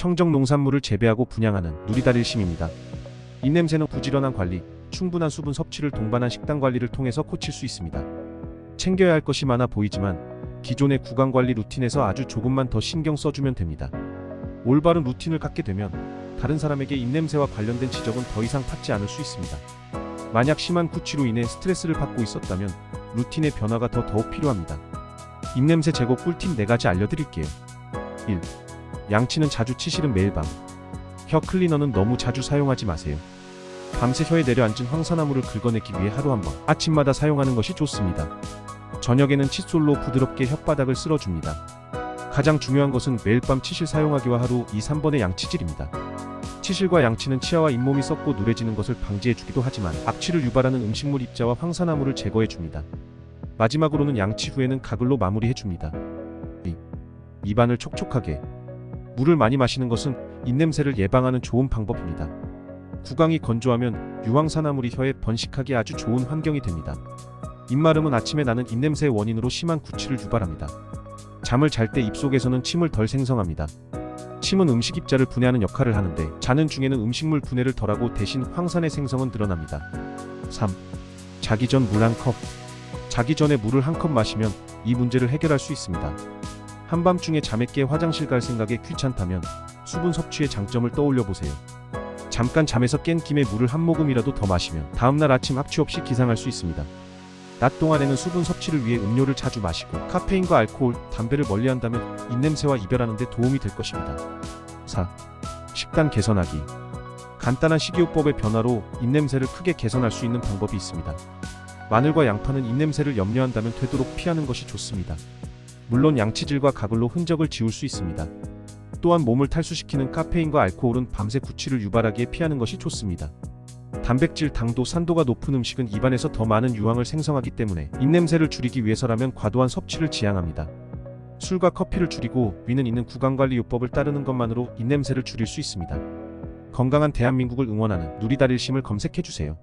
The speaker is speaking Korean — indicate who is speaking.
Speaker 1: 청정 농산물을 재배하고 분양하는 누리다릴심입니다. 입냄새는 부지런한 관리, 충분한 수분 섭취를 동반한 식단 관리를 통해서 고칠 수 있습니다. 챙겨야 할 것이 많아 보이지만 기존의 구강 관리 루틴에서 아주 조금만 더 신경 써주면 됩니다. 올바른 루틴을 갖게 되면 다른 사람에게 입냄새와 관련된 지적은 더 이상 받지 않을 수 있습니다. 만약 심한 구취로 인해 스트레스를 받고 있었다면 루틴의 변화가 더 더욱 필요합니다. 입냄새 제거 꿀팁 4가지 알려드릴게요. 1. 양치는 자주 치실은 매일 밤. 혀 클리너는 너무 자주 사용하지 마세요. 밤새 혀에 내려앉은 황사나무를 긁어내기 위해 하루 한 번, 아침마다 사용하는 것이 좋습니다. 저녁에는 칫솔로 부드럽게 혓바닥을 쓸어줍니다. 가장 중요한 것은 매일 밤 치실 사용하기와 하루 2, 3번의 양치질입니다. 치실과 양치는 치아와 잇몸이 썩고 누래지는 것을 방지해주기도 하지만 악취를 유발하는 음식물 입자와 황사나무를 제거해줍니다. 마지막으로는 양치 후에는 가글로 마무리해줍니다. 2. 입안을 촉촉하게 물을 많이 마시는 것은 입냄새를 예방하는 좋은 방법입니다. 구강이 건조하면 유황산화물이 혀에 번식하기 아주 좋은 환경이 됩니다. 입마름은 아침에 나는 입냄새의 원인으로 심한 구취를 유발합니다. 잠을 잘 때 입속에서는 침을 덜 생성합니다. 침은 음식 입자를 분해하는 역할을 하는데 자는 중에는 음식물 분해를 덜하고 대신 황산의 생성은 늘어납니다. 3. 자기 전 물 한 컵. 자기 전에 물을 한 컵 마시면 이 문제를 해결할 수 있습니다. 한밤중에 잠에 깨 화장실 갈 생각에 귀찮다면 수분 섭취의 장점을 떠올려 보세요. 잠깐 잠에서 깬 김에 물을 한 모금이라도 더 마시면 다음날 아침 악취 없이 기상할 수 있습니다. 낮 동안에는 수분 섭취를 위해 음료를 자주 마시고 카페인과 알코올, 담배를 멀리한다면 입냄새와 이별하는 데 도움이 될 것입니다. 4. 식단 개선하기. 간단한 식이요법의 변화로 입냄새를 크게 개선할 수 있는 방법이 있습니다. 마늘과 양파는 입냄새를 염려한다면 되도록 피하는 것이 좋습니다. 물론 양치질과 가글로 흔적을 지울 수 있습니다. 또한 몸을 탈수시키는 카페인과 알코올은 밤새 구취를 유발하기에 피하는 것이 좋습니다. 단백질, 당도, 산도가 높은 음식은 입안에서 더 많은 유황을 생성하기 때문에 입냄새를 줄이기 위해서라면 과도한 섭취를 지양합니다. 술과 커피를 줄이고 위는 있는 구강관리요법을 따르는 것만으로 입냄새를 줄일 수 있습니다. 건강한 대한민국을 응원하는 누리다릴심을 검색해주세요.